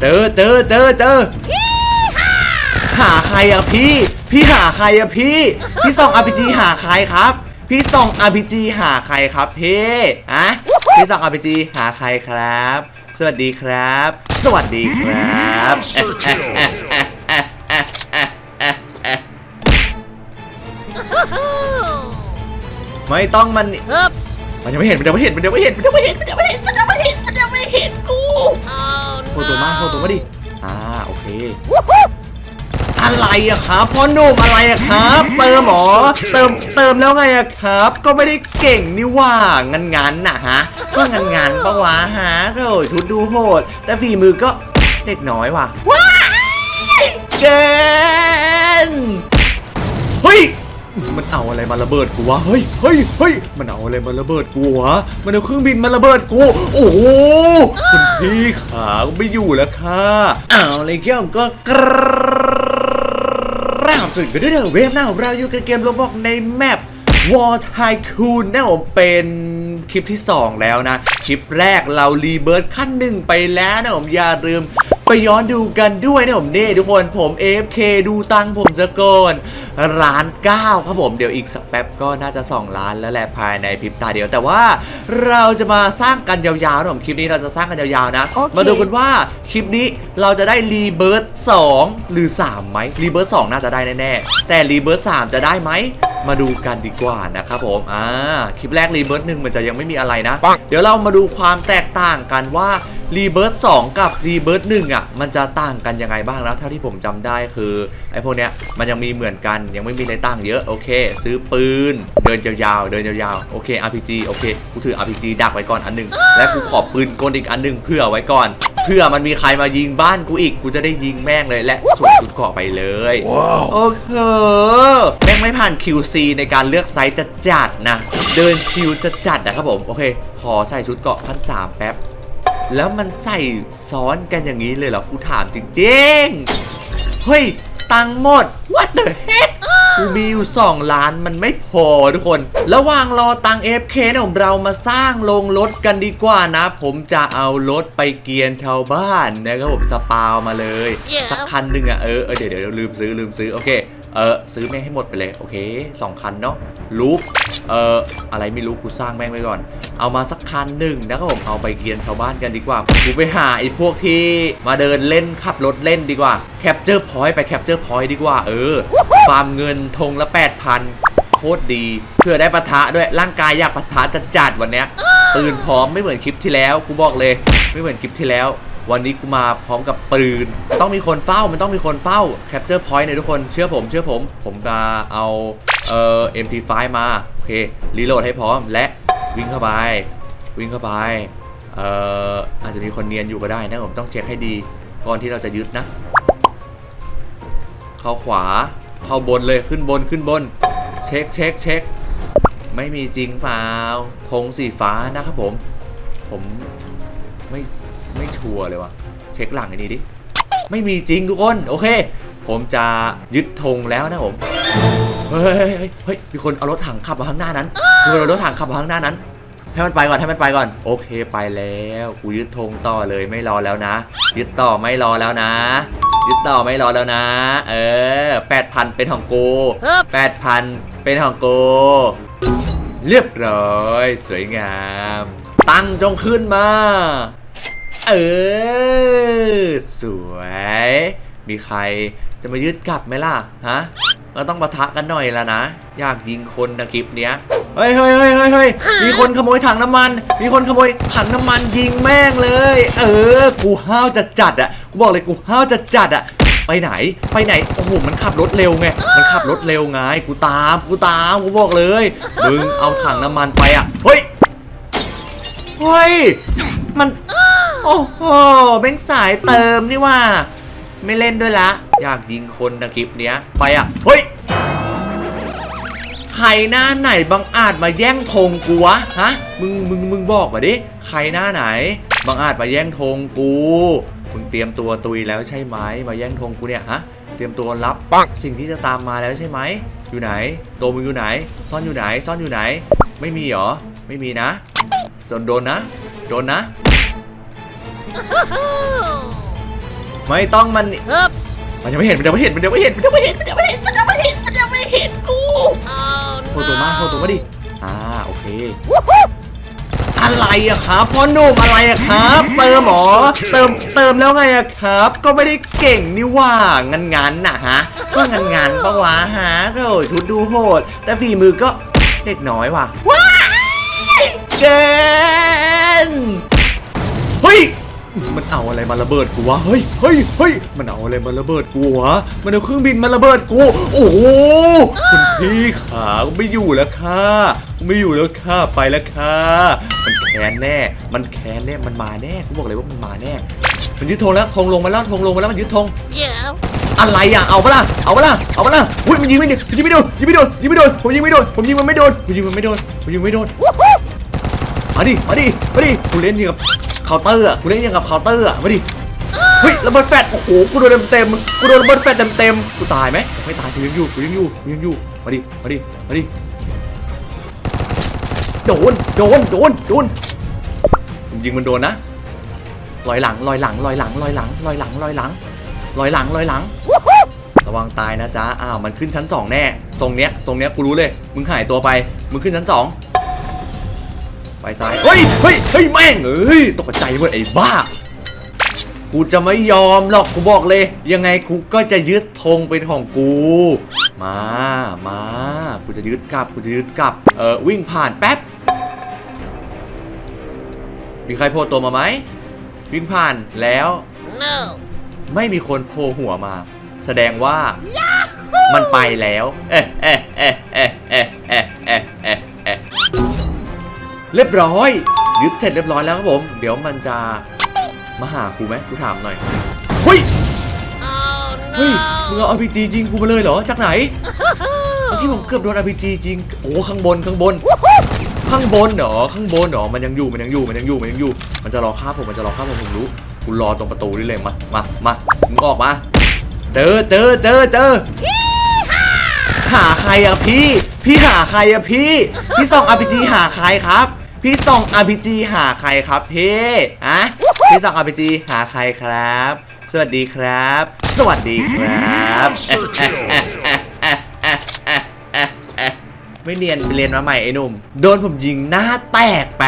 เจอเจอเจอเจอหาใครอะพี่ พี่หาใครอะพี่ พี่ส่อง RPG หาใครครับ พี่ส่อง RPG หาใครครับพี่อะพี่ส่อง RPG หาใครครับ สวัสดีครับ สวัสดีครับไม่ต้องมัน Oops. มันยังไม่เห็นมันยังไม่เห็นมันยังไม่เห็นมันยังไม่เห็นมันยังไม่เห็นมันยังไม่เห็นมันยังไม่เห็นกู Oh โคตัวมาโคตัว no. มาดิอ่าโอเค อะไรอะครับพ่อหนุ่มอะไรอะครับ เติมเหรอเติมเติมแล้วไงอะครับ ก็ไม่ได้เก่งนี่หว่างันงันๆน่ะฮะก็งันงันๆปะวะฮะโอ้ยชุดดูโหด แต่ฝีมือก็เด็กน้อยว่ะว้ายเกินเฮ้ยมัน เอาอะไรมาระเบิดกูวะเฮ้ยเฮ้ยเฮ้ยมันเอาอะไรมาระเบิดกูวะมันเอาเครื่องบินมาระเบิดกู โอ้โหคุณพี่ขาไม่อยู่แล้วค่ะอ้าวเลยเกี่ยวก็กราบสวัสดีกันด้วยเถอะเวฟหน้าของเราอยู่กันเกมโรบอกในแมป War Tycoon นะผมเป็นคลิปที่ 2 แล้วนะ คลิปแรกเรารีเบิร์ตขั้นหนึ่งไปแล้วนะผมอย่าลืม ไปย้อนดูกันด้วยนะผมนี่ทุกคนผม AFK ดูตังค์ผมจะก่อนร้านเก้าครับผมเดี๋ยวอีกสักแป๊บก็น่าจะ 2 ล้านแล้วแหละภายในพริบตาเดียว แต่ว่าเราจะมาสร้างกันยาวๆนะผมคลิปนี้เราจะสร้างกันยาวๆนะโอเคมาดูกันว่าคลิปนี้เราจะได้รีเบิร์ต2หรือ3ไหมรีเบิร์ต2น่าจะได้แน่ๆแต่รีเบิร์ต3จะได้ไหมมาดูกันดีกว่านะครับผม อ่า คลิปแรกรีเบิร์ตหนึ่งมันจะยังไม่มีอะไรนะปังเดี๋ยวเรามาดูความแตกต่างกันว่า รีเบิร์ต2กับรีเบิร์ต1อะมันจะต่างกันยังไงบ้างแล้วเท่าที่ผมจำได้คือไอ้พวกเนี้ยมันยังมีเหมือนกันยังไม่มีอะไรต่างเยอะโอเค ซื้อปืน เดินยาวๆเดินยาวๆโอเค RPG โอเคกูถือ RPG ดักไว้ก่อนอันหนึงและกูขอปืนกลอีกอันหนึงเพื่อไว้ก่อน เพื่อมันมีใครมายิงบ้านกูอีกกูจะได้ยิงแม่งเลยและสวมชุดเกราะไปเลย Wow. โอ้โหแม่งไม่ผ่าน QC ในการเลือกไซส์จะจัดนะ เดินชิวจะจัดนะครับผมโอเคขอใส่ชุดเกราะพันสามแป๊บ แล้วมันใส่ซ้อนกันอย่างนี้เลยเหรอกูถามจริงๆ เฮ้ย ตังค์หมด what the heck กูมีอยู่ 2 ล้านมันไม่พอทุกคน ระหว่างรอตังค์ FK เนี่ยผมเรามาสร้างโรงรถกันดีกว่านะ ผมจะเอารถไปเกียนชาวบ้านนะครับผมสปาวมาเลย Yeah. สักคันหนึ่งอะเออเออเดี๋ยวเดี๋ยวลืมซื้อลืมซื้อ โอเค เออซื้อแม่งให้หมดไปเลย โอเคสองคันเนาะลูป เอ่ออะไรไม่รู้กูสร้างแม่งไว้ก่อน เอามาสักคันหนึ่งนะครับผมเอาไปเกียนชาวบ้านกันดีกว่ากูไปหาไอ้พวกที่มาเดินเล่นขับรถเล่นดีกว่าแคปเจอร์พอยต์ไปแคปเจอร์พอยต์ดีกว่าเออฟาร์มเงินธงละ 8,000โคตรดีเพื่อได้ปะทะด้วยร่างกายอยากปะทะจัดจัดๆวันเนี้ยปืนพร้อมไม่เหมือนคลิปที่แล้วกูบอกเลย ไม่เหมือนคลิปที่แล้ว วันนี้กูมาพร้อมกับปืน ต้องมีคนเฝ้ามันต้องมีคนเฝ้าแคปเจอร์พอยต์เนี่ยทุกคนเชื่อผมเชื่อผม ผมจะเอาเอ่อ MP5 มาโอเครีโหลดให้พร้อมและวิ่งเข้าไป วิ่งเข้าไปเอ่ออาจจะมีคนเนียนอยู่ก็ได้นะผมต้องเช็คให้ดีก่อนที่เราจะยึดนะ เข้าขวาเข้าบนเลยขึ้นบนขึ้นบน เช็คเช็คเช็คไม่มีจริงเปล่าธงสีฟ้านะครับผม ผมไม่ ชัวร์เลยว่ะเช็คหลังอันนี้ดิ ไม่มีจริงทุกคน โอเค ผมจะยึดธงแล้วนะผมเฮ้ยเฮ้ยเฮ้ยเฮ้ยมีคนเอารถถังขับมาข้างหน้านั้นมีคนเอารถถังขับมาข้างหน้านั้น ให้มันไปก่อนให้มันไปก่อน โอเคไปแล้วกูยึดธงต่อเลยไม่รอแล้วนะ ยึดต่อไม่รอแล้วนะยึดต่อไม่รอแล้วนะ เออแปดพันเป็นของกูฮึบแปดพันเป็นของกูเรียบร้อย สวยงาม ตั้งจงขึ้นมา เออ สวย มีใครจะมายึดกลับไหมล่ะ ฮะก็ต้องปะทะกันหน่อยละนะ อยากยิงคนนะคลิปเนี้ย เฮ้ยเฮ้ยเฮ้ยเฮ้ยมีคนขโมยถังน้ำมัน มีคนขโมยถังน้ำมันยิงแม่งเลย เออ กูห้าวจัดจัดอะ กูบอกเลยกูห้าวจัดจัดอะ ไปไหน ไปไหน โอ้โห มันขับรถเร็วไง มันขับรถเร็วไง กูตาม กูตาม กูบอกเลย มึงเอาถังน้ำมันไปอะ เฮ้ย เฮ้ย มัน โอ้โหแม่งสายเติมนี่ว่า ไม่เล่นด้วยละ อยากยิงคนนะคลิปเนี้ย ไปอะ เฮ้ย ใครหน้าไหนบังอาจมาแย่งธงกูวะ ฮะ มึง มึง มึงบอกมาดิ ใครหน้าไหน บังอาจมาแย่งธงกู มึงเตรียมตัวตุยแล้วใช่ไหม มาแย่งธงกูเนี่ยฮะ เตรียมตัวรับปังสิ่งที่จะตามมาแล้วใช่ไหม อยู่ไหน ตัวมึงอยู่ไหน ซ่อนอยู่ไหน ซ่อนอยู่ไหน ไม่มีเหรอ ไม่มีนะโดนโดนนะ โดนนะ Oh. ไม่ต้องมัน Oops. มันยังไม่เห็นมันยังไม่เห็นมันยังไม่เห็นมันยังไม่เห็นมันยังไม่เห็นมันยังไม่เห็นมันยังไม่เห็นกู Oh โคตัวมาโคตัว no. มาดิอ่าโอเค อะไรอะครับพ่อหนุ่มอะไรอะครับ เติมเหรอเติมเติมแล้วไงอะครับ ก็ไม่ได้เก่งนี่หว่างันงันๆน่ะฮะก็งันงันๆปะวะฮะโอ้ยชุดดูโหด แต่ฝีมือก็เด็กน้อยว่ะว้ายเกินเฮ้ย มันเอาอะไรมาระเบิดกูวะ เฮ้ย เฮ้ย เฮ้ย มันเอาอะไรมาระเบิดกูวะ มันเอาเครื่องบินมาระเบิดกู โอ้โหคุณพี่ขากูไม่อยู่แล้วค่ะกูไม่อยู่แล้วค่ะ ไปแล้วค่ะ มันแค้นแน่ มันแค้นแน่ มันมาแน่ กูบอกเลยว่ามันมาแน่ มันยึดธงแล้วธงลงมาแล้วธงลงมาแล้วมันยึดธง Yeah. อะไรอะ เอาปะล่ะ เอาปะล่ะ เอาปะล่ะ อุ้ยมันยิงไม่โดนยิงไม่โดนยิงไม่โดนยิงไม่โดน ผมยิงไม่โดน ผมยิงมันไม่โดน ผมยิงมันไม่โดน ผมยิงไม่โดน มาดิ มาดิ มาดิกูเล่นอย่างกับ เคาน์เตอร์อะกูเล่นอย่างกับเคาน์เตอร์อะมาดิเฮ้ยระเบิดแฟดโอ้โหกูโดนเต็มๆกูโดนระเบิดแฟดเต็มๆกูตายไหมไม่ตายกูยังอยู่กูยังอยู่กูยังอยู่มาดิมาดิมาดิโดนโดนโดนโดนผมยิงมันโดนนะลอยหลังลอยหลังลอยหลังลอยหลังลอยหลังลอยหลังลอยหลังลอยหลัง ระวังตายนะจ๊ะอ้าวมันขึ้นชั้นสองแน่ทรงเนี้ยทรงเนี้ยกูรู้เลย มึงหายตัวไป มึงขึ้นชั้นสอง ไปซ้าย เฮ้ย เฮ้ย เฮ้ย แม่งเอ้ย ตกใจหมดไอ้บ้า กูจะไม่ยอมหรอก กูบอกเลย ยังไงกูก็จะยึดธงเป็นของกู มา มา กูจะยึดกลับ กูจะยึดกลับ เออวิ่งผ่านแป๊บ มีใครโผล่ตัวมาไหม วิ่งผ่านแล้ว No. ไม่มีคนโผล่หัวมา แสดงว่า มันไปแล้ว เอ๊ะเอ๊ะเอ๊ะเอ๊ะเอ๊ะเอ๊ะเอ๊ะ เอ๊ะเอ๊ะเรียบร้อยยึดเสร็จเรียบร้อยแล้วครับผม เดี๋ยวมันจะมาหากูไหมกูถามหน่อยเฮ้ย Oh เฮ้ยมึง no. เอา RPG ยิงกูมาเลยเหรอจากไหนเมื่อกี้ผมเกือบโดน RPG ยิงโอ้ข้างบนข้างบน ข้างบนเหรอข้างบนเหรอมันยังอยู่มันยังอยู่มันยังอยู่มันยังอยู่ มันจะรอฆ่าผมมันจะรอฆ่าผมผมรู้กูรอตรงประตูนี่เลยมามามามึงออกมา เจอเจอเจอเจอหาใครอะพี่ พี่หาใครอะพี่ พี่ส่อง RPG หาใครครับ พี่ส่อง RPG หาใครครับพี่อะพี่ส่อง RPG หาใครครับ สวัสดีครับ สวัสดีครับไม่เรียนเรียนมาใหม่ไอ้นุ่ม โดนผมยิงหน้าแตกไป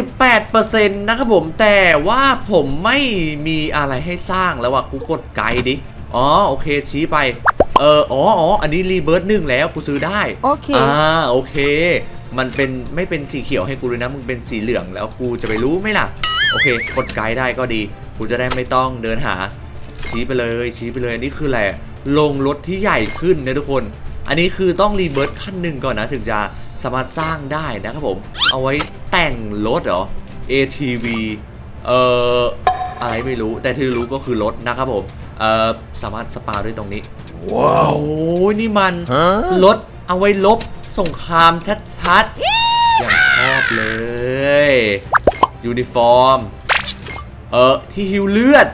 78%นะครับผมแต่ว่าผมไม่มีอะไรให้สร้างแล้วอะกูกดไกด์ดิ อ๋อ โอเคชี้ไป เออ อ๋ออ๋ออันนี้รีเบิร์ตหนึ่งแล้ว กูซื้อได้ โอเค อ่า โอเค มันเป็นไม่เป็นสีเขียวให้กูเลยนะ มึงเป็นสีเหลืองแล้วกูจะไปรู้ไหมล่ะ โอเคกดไกด์ได้ก็ดี กูจะได้ไม่ต้องเดินหา ชี้ไปเลยชี้ไปเลยอันนี้คืออะไรลงรถที่ใหญ่ขึ้นนะทุกคน อันนี้คือต้องรีเบิร์ดขั้นหนึ่งก่อนนะ ถึงจะสามารถสร้างได้นะครับผม เอาไว้แต่งรถเหรอ ATV เอ่ออะไรไม่รู้แต่ที่รู้ก็คือรถนะครับผมเอ่อสามารถสปาด้วยตรงนี้ว้าวโอ้ยนี่มันรถเอาไว้ลบ สงครามชัดๆ อย่างชอบเลย ยูนิฟอร์ม เออที่ฮิวเลือด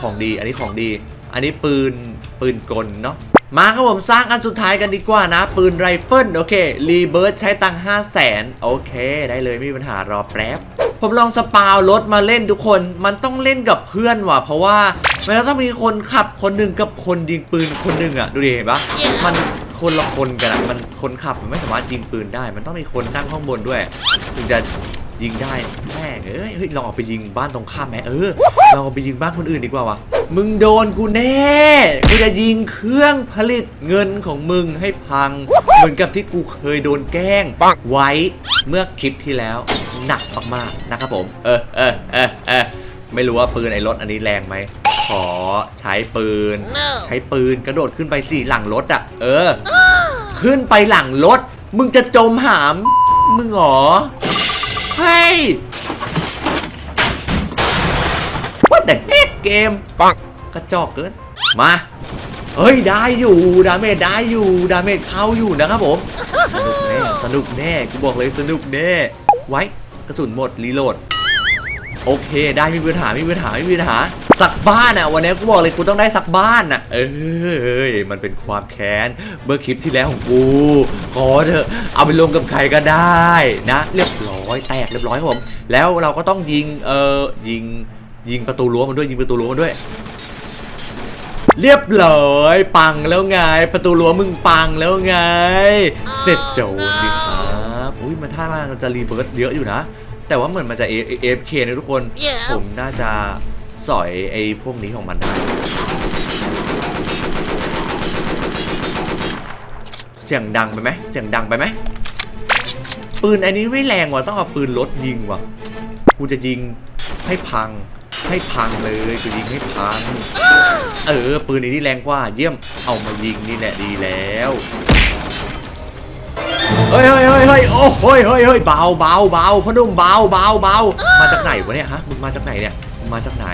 ของดี อันนี้ของดี อันนี้ปืน ปืนกลเนาะ มาครับผมสร้างอันสุดท้ายกันดีกว่านะ ปืนไรเฟิลโอเค รีเบิร์ดใช้ตังค์5 0 0แสนโอเค ได้เลยไม่มีปัญหารอแป๊บผมลองสปาวรถมาเล่นทุกคน มันต้องเล่นกับเพื่อนว่ะ เพราะว่า มันจะต้องมีคนขับคนหนึ่งกับคนยิงปืนคนหนึ่งอะดูดิเห็นปะมัน คนละคนกันอะมันคนขับมันไม่สามารถยิงปืนได้ มันต้องมีคนนั่งข้างบนด้วยถึงจะยิงได้แม่งเอ้ยเฮ้ยลองเอาไปยิงบ้านตรงข้ามไหมเออลองเอาไปยิงบ้านคนอื่นดีกว่าวะมึงโดนกูแน่กูจะยิงเครื่องผลิตเงินของมึงให้พัง เหมือนกับที่กูเคยโดนแกล้งไว้เมื่อคลิปที่แล้วหนักมากๆนะครับผม เออเออเออเออไม่รู้ว่าปืนไอ้รถอันนี้แรงไหม ขอใช้ปืน No. ใช้ปืนกระโดดขึ้นไปสี่หลังรถอะเออ ขึ้นไปหลังรถ มึงจะจมหาม มึงเหรอเฮ้ย What the heck เกมปังกระจอกเกิน มา เฮ้ย ได้อยู่ ดาเมจได้อยู่ ดาเมจเข้าอยู่นะครับผม สนุกแน่ สนุกแน่ กูบอกเลยสนุกแน่ ไว้ กระสุนหมด รีโหลด โอเค ได้ไม่มีปัญหาไม่มีปัญหาไม่มีปัญหา สักบ้านอะ วันนี้กูบอกเลยกูต้องได้สักบ้านอะ เอ้ยมันเป็นความแค้นเมื่อคลิปที่แล้วของกูขอเถอะเอาไปลงกับใครก็ได้นะ เรียบร้อยแตกเรียบร้อยครับผม แล้วเราก็ต้องยิงเออยิงยิงประตูรั้วมันด้วยยิงประตูรั้วมันด้วย เรียบร้อยปังแล้วไง ประตูรั้วมึงปังแล้วไง เสร็จโจรดีครับอุ้ยมันท่ามันจะรีเบิร์ตเยอะอยู่นะ แต่ว่าเหมือนมันจะ AFK นะทุกคน Yeah ผมน่าจะ สอยไอ้พวกนี้ของมันได้ เสียงดังไปไหมเสียงดังไปไหมปืนอันนี้ไม่แรงว่ะต้องเอาปืนรถยิงว่ะกูจะยิงให้พังให้พังเลยกูยิงให้พัง เออปืนอันนี้แรงกว่า เยี่ยมเอามายิงนี่แหละดีแล้วเฮ้ยเฮ้ยเฮ้ยเฮ้ยโอ้เฮ้ยเฮ้ยเฮ้ยเบาเบาเบาพ่อนุ่มเบาเบาเบามาจากไหนวะเนี่ยฮะมึงมาจากไหนเนี่ย มาจากไหน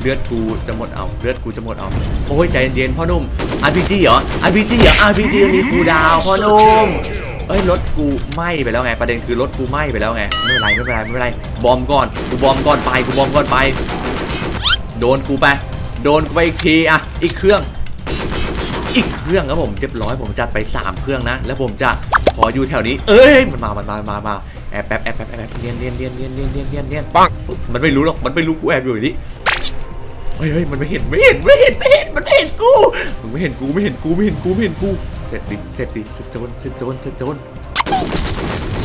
เลือดกูจะหมดเอาเลือดกูจะหมดเอาโอ้ยใจเย็นๆพ่อนุ่ม RPG เหรอ RPG เหรอ RPG มีคูดาวพ่อนุ่มเอ้ยรถกูไหม้ไปแล้วไงประเด็นคือรถกูไหม้ไปแล้วไงไม่เป็นไรไม่เป็นไรไม่เป็นไรบอมก่อนกูบอมก่อนไปกูบอมก่อนไป โดนกูไปโดนกูไปอีกทีอะอีกเครื่อง อีกเครื่องครับผมเรียบร้อยผมจัดไป 3 เครื่องนะ แล้วผมจะขออยู่แถวนี้ เอ้ยมันมามันมามามา แอบแป๊บแอบแป๊บแอบแป๊บเนียนเนียนเนียนเนียนเนียนเนียนเนียนเนียนปังมันไม่รู้หรอกมันไม่รู้กูแอบอยู่นี่เฮ้ยเฮ้ยมันไม่เห็นไม่เห็นไม่เห็นไม่เห็นมันไม่เห็นกูมึงไม่เห็นกูไม่เห็นกูไม่เห็นกูไม่เห็นกูเสร็จดิเสร็จดิเสร็จโจนเสร็จโจนเสร็จโจน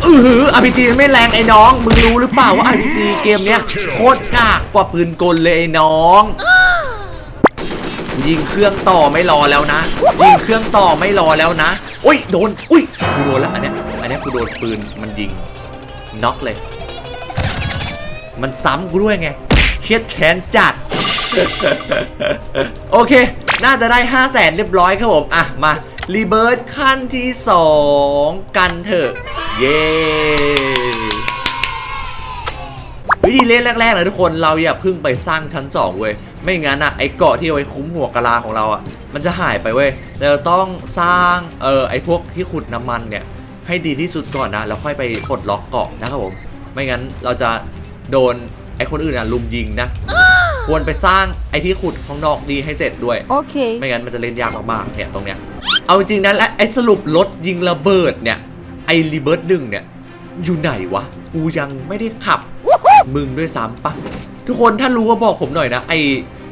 เออ RPG มันไม่แรงไอ้น้อง มึงรู้หรือเปล่าว่า RPG เกมเนี้ยโคตรกากกว่าปืนกลเลยไอ้น้องยิงเครื่องต่อไม่รอแล้วนะ ยิงเครื่องต่อไม่รอแล้วนะ อุ้ยโดน อุ้ยกูโดนแล้วอันเนี้ยอันเนี้ยกูโดนปืนมันยิง น็อกเลย มันซ้ำกูด้วยไงเครียดแค้นจัด โอเค น่าจะได้ 5 0 0แสนเรียบร้อยครับผม อะ มา รีเบิร์ตขั้นที่ 2 กันเถอะ เย้วิธีเล่นแรกๆนะทุกคนเราอย่าเพิ่งไปสร้างชั้น 2 เว้ย ไม่งั้นอะไอ้เกาะที่เอาไว้คุ้มหัวกะลาของเราอะมันจะหายไปเว้ยเราต้องสร้างเออไอ้พวกที่ขุดน้ำมันเนี่ย ให้ดีที่สุดก่อนนะ แล้วค่อยไปปลดล็อกเกาะนะครับผม ไม่งั้นเราจะโดนไอ้คนอื่นอะลุมยิงนะ ควรไปสร้างไอ้ที่ขุดข้างนอกดีให้เสร็จด้วย Okay. ไม่งั้นมันจะเล่นยากมากๆเนี่ยตรงเนี้ย เอาจริงนะและไอ้สรุปรถยิงระเบิดเนี่ยไอ้รีเบิร์ดหนึ่งเนี่ยอยู่ไหนวะ กูยังไม่ได้ขับ มึงด้วยซ้ำปะทุกคนถ้ารู้ก็บอกผมหน่อยนะไอ้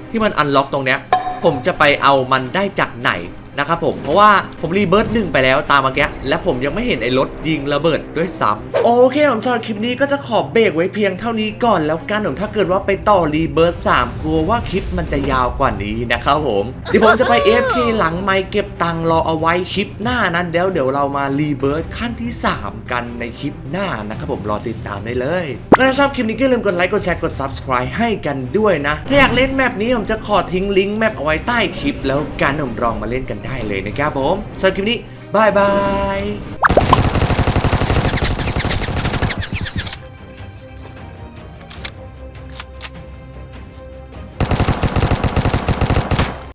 ที่มันอันล็อกตรงเนี้ย ผมจะไปเอามันได้จากไหน นะครับผม เพราะว่าผมรีเบิร์ดหนึ่งไปแล้วตามมื่อกี้และผมยังไม่เห็นไอ้รถยิงระเบิดด้วยซ้ำโอเคผมสำหรับคลิปนี้ก็จะขอเบรกไว้เพียงเท่านี้ก่อนแล้วกันผมถ้าเกิดว่าไปต่อรีเบิร์ด3กลัวว่าคลิปมันจะยาวกว่านี้นะครับผมเดี๋ยวผมจะไป AFK หลังไมค์เก็บตังค์รอเอาไว้คลิปหน้านั้นเดี๋ยวเดี๋ยวเรามารีเบิร์ดขั้นที่ 3 กันในคลิปหน้านะครับผมรอติดตามได้เลยก็ถ้าชอบคลิปนี้ก็อย่าลืมกดไลค์กดแชร์กด subscribe ให้กันด้วยนะ ถ้าอยากเล่นแมปนี้ผมจะขอทิ้งลิงก์แมปเอาไว้ใต้คลิปแล้วกันผมลองมาเล่นกันได้เลยนะครับผมสำหรับคลิปนี้บายบาย